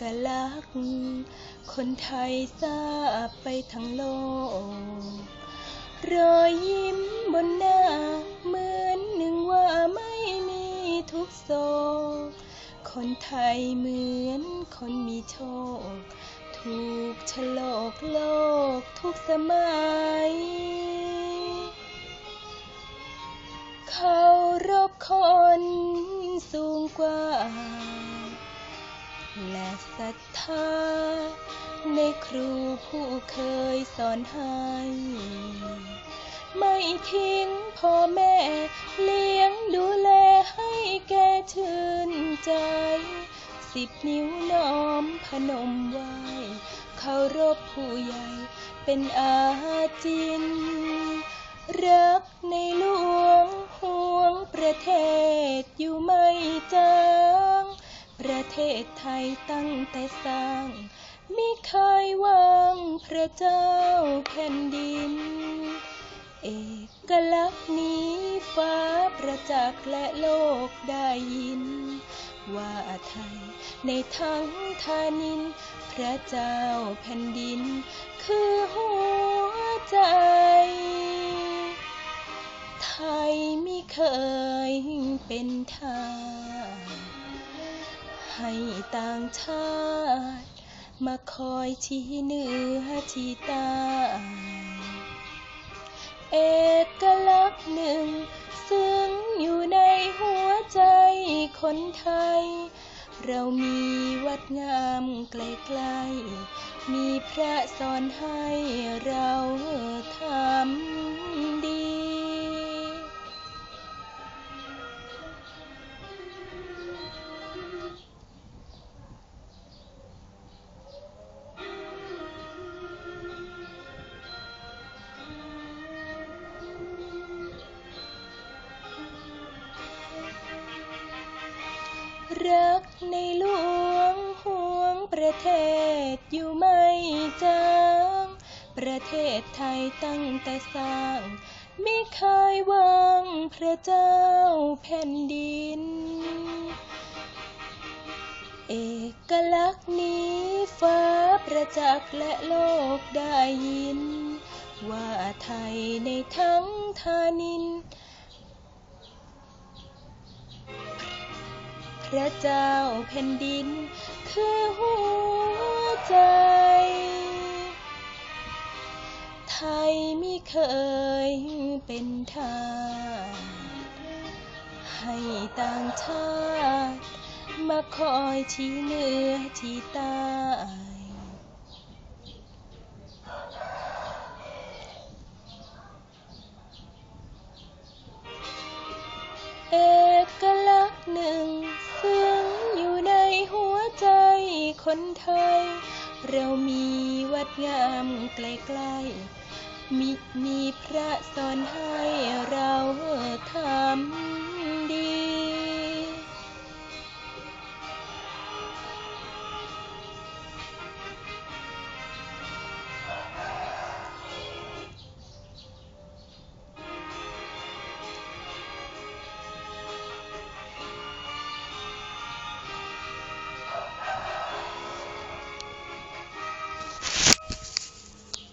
กลักษณ์ คนไทยทราบไปทั้งโลก รอยยิ้มบนหน้าเหมือนหนึ่งว่าไม่มีทุกโศก คนไทยเหมือนคนมีโชค ถูกฉลกโลกทุกสมัยเขารบคนสูงกว่า และศรัทธาในครูผู้เคยสอนให้ ไม่ทิ้งพ่อแม่เลี้ยงดูแลให้แกชื่นใจ สิบนิ้วน้อมพนมไหวเคารพผู้ใหญ่เป็นอาจิน รักในหลวงห่วงประเทศอยู่ไม่จา ศไทยตั้งแต่สร้างไม่เคยวางพระเจ้าแผ่นดิน เอกลักษณ์นี้ฟ้าประจักษ์และโลกได้ยิน ว่าไทยในทั้งธานิน พระเจ้าแผ่นดิน คือหัวใจ ไทยไม่เคยเป็นทาส ให้ต่างชาติ มาคอยชี้เหนือชี้ใต้เอกลักษณ์หนึ่ง ซึ่งอยู่ในหัวใจคนไทย เรามีวัดงามใกลๆมีพระสอนให้เราทำ รักในหลวงห่วงประเทศอยู่ไม่จางประเทศไทยตั้งแต่สร้าง ไม่เคยวางพระเจ้าแผ่นดิน เอกลักษณ์นี้ฟ้าประจักษ์และโลกได้ยิน ว่าไทยในทั้งธานิน พระเจ้าแผ่นดิน คือหัวใจ ไทยไม่เคยเป็นทาสให้ต่างชาติ มาคอยชี้เหนือชี้ใต้ คนไทย เรามีวัดงามใกล้ๆมีมีพระสอนให้เราทำ